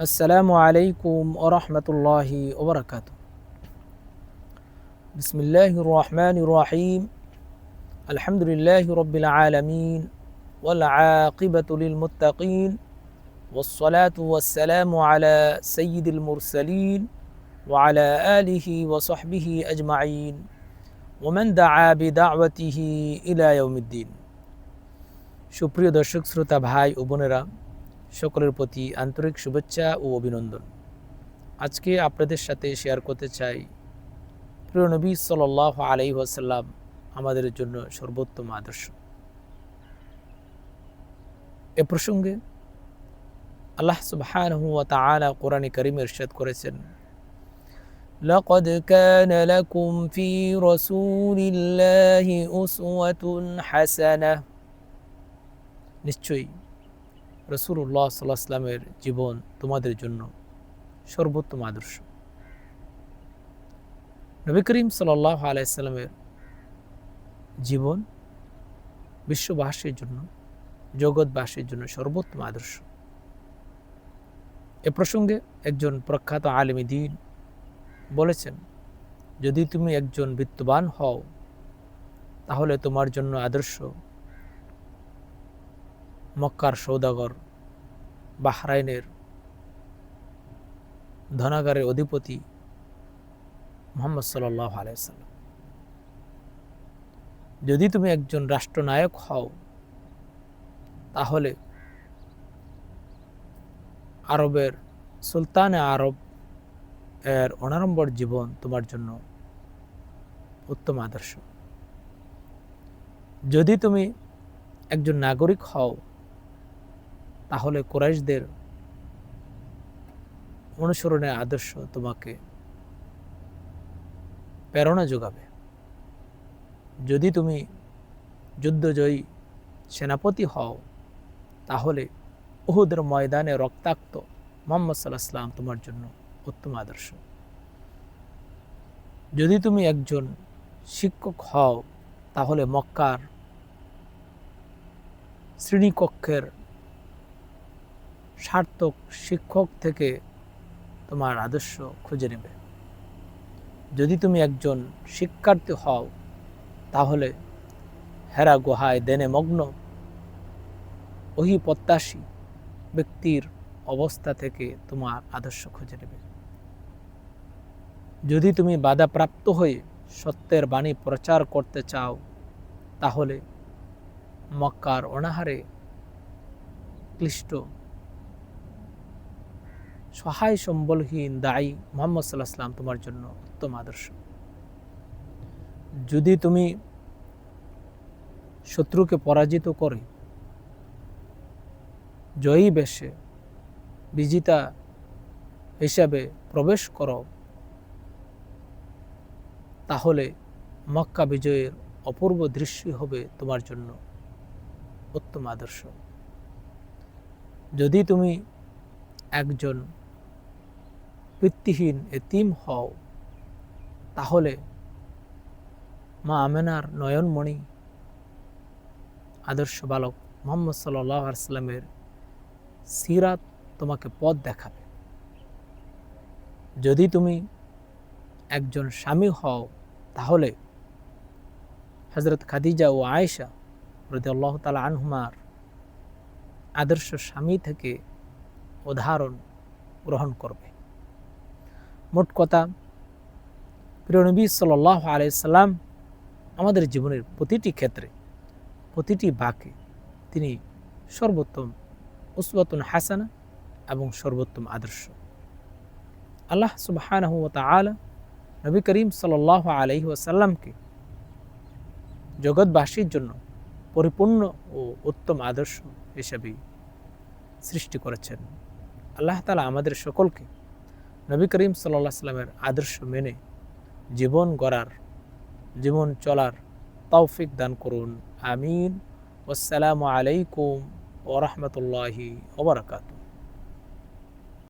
السلام عليكم ورحمة الله وبركاته بسم الله الرحمن الرحيم الحمد لله رب العالمين والعاقبة للمتقين والصلاة والسلام على سيد المرسلين وعلى آله وصحبه أجمعين ومن دعا بدعوته إلى يوم الدين সুপ্রিয় দর্শক শ্রোতা ভাই ও বোনেরা সকলের প্রতি আন্তরিক শুভেচ্ছা ও অভিনন্দন আজকে আপনাদের সাথে শেয়ার করতে চাই প্রিয় নবী সাল আলাই ওয়াসাল্লাম আমাদের জন্য সর্বোত্তম আদর্শ এ প্রসঙ্গে আল্লাহ সুবহানাহু ওয়া তাআলা কোরআনে কারীমে ইরশাদ করেছেন لقد كان لكم في رسول الله أسوة حسنة নিশ্চয়ই রসুল্লাহ সাল্লাহ আসলামের জীবন তোমাদের জন্য সর্বোত্তম আদর্শ। নবী করিম সাল্লাহ আলাইসাল্লামের জীবন বিশ্ববাসীর জন্য, জগৎবাসীর জন্য সর্বোত্তম আদর্শ। এ প্রসঙ্গে একজন প্রখ্যাত আলিমী দিন বলেছেন, যদি তুমি একজন বিত্তবান হও, তাহলে তোমার জন্য আদর্শ মক্কার সৌদাগর বাহরাইনের ধনাগারের অধিপতি মোহাম্মদ সাল্লাহ আলাইসাল্লাম যদি তুমি একজন রাষ্ট্রনায়ক হও, তাহলে আরবের সুলতানে আরব এর অনারম্বর জীবন তোমার জন্য উত্তম আদর্শ। যদি তুমি একজন নাগরিক হও তাহলে কোরাইশদের অনুসরণের আদর্শ তোমাকে প্রেরণা যোগাবে। যদি তুমি যুদ্ধজয়ী সেনাপতি হও, তাহলে উহুদের ময়দানে রক্তাক্ত মোহাম্মদ সাল্লাহ সাল্লাম তোমার জন্য উত্তম আদর্শ। যদি তুমি একজন শিক্ষক হও, তাহলে মক্কার শ্রেণীকক্ষের সার্থক শিক্ষক থেকে তোমার আদর্শ খুঁজে নেবে। যদি তুমি একজন শিক্ষার্থী হও, তাহলে হেরা গুহায় দেনে মগ্ন। ওহি প্রত্যাশী ব্যক্তির অবস্থা থেকে তোমার আদর্শ খুঁজে নেবে। যদি তুমি বাধাপ্রাপ্ত হয়ে সত্যের বাণী প্রচার করতে চাও, তাহলে মক্কার অনাহারে ক্লিষ্ট সহায় সম্বলহীন দায়ী মোহাম্মদ সাল্লাহ তোমার জন্য উত্তম আদর্শ। যদি তুমি শত্রুকে পরাজিত করে, জয়ী বেশে, বিজিতা হিসাবে প্রবেশ করো, তাহলে মক্কা বিজয়ের অপূর্ব দৃশ্য হবে তোমার জন্য উত্তম আদর্শ। যদি তুমি একজন বৃত্তিহীন এতিম হও। তাহলে মা আমেনার নয়নমণি, আদর্শ বালক মোহাম্মদ সাল্লাহ সিরাত তোমাকে পথ দেখাবে। যদি তুমি একজন স্বামী হও, তাহলে হজরত খাদিজা ও আয়েশা রদি আল্লাহ তালা আনহুমার আদর্শ স্বামী থেকে উদাহরণ গ্রহণ করবে। মোট কথা, প্রিয় নবী সাল্লাহ আলাইসাল্লাম আমাদের জীবনের প্রতিটি ক্ষেত্রে, প্রতিটি বাকে তিনি সর্বোত্তম উসবাতুন হাসানা এবং সর্বোত্তম আদর্শ। আল্লাহ সুবাহানহ তালা নবী করিম সাল্লাহ আলহি আসাল্লামকে জগৎবাসীর জন্য পরিপূর্ণ ও উত্তম আদর্শ হিসাবে সৃষ্টি করেছেন। আল্লাহ তালা আমাদের সকলকে নবী করিম সাল্লা সাল্লামের আদর্শ মেনে জীবন গড়ার, জীবন চলার তৌফিক দান করুন। আমিন। আসসালামু আলাইকুম ওরহমতুল্লাহি ওবরাকাতু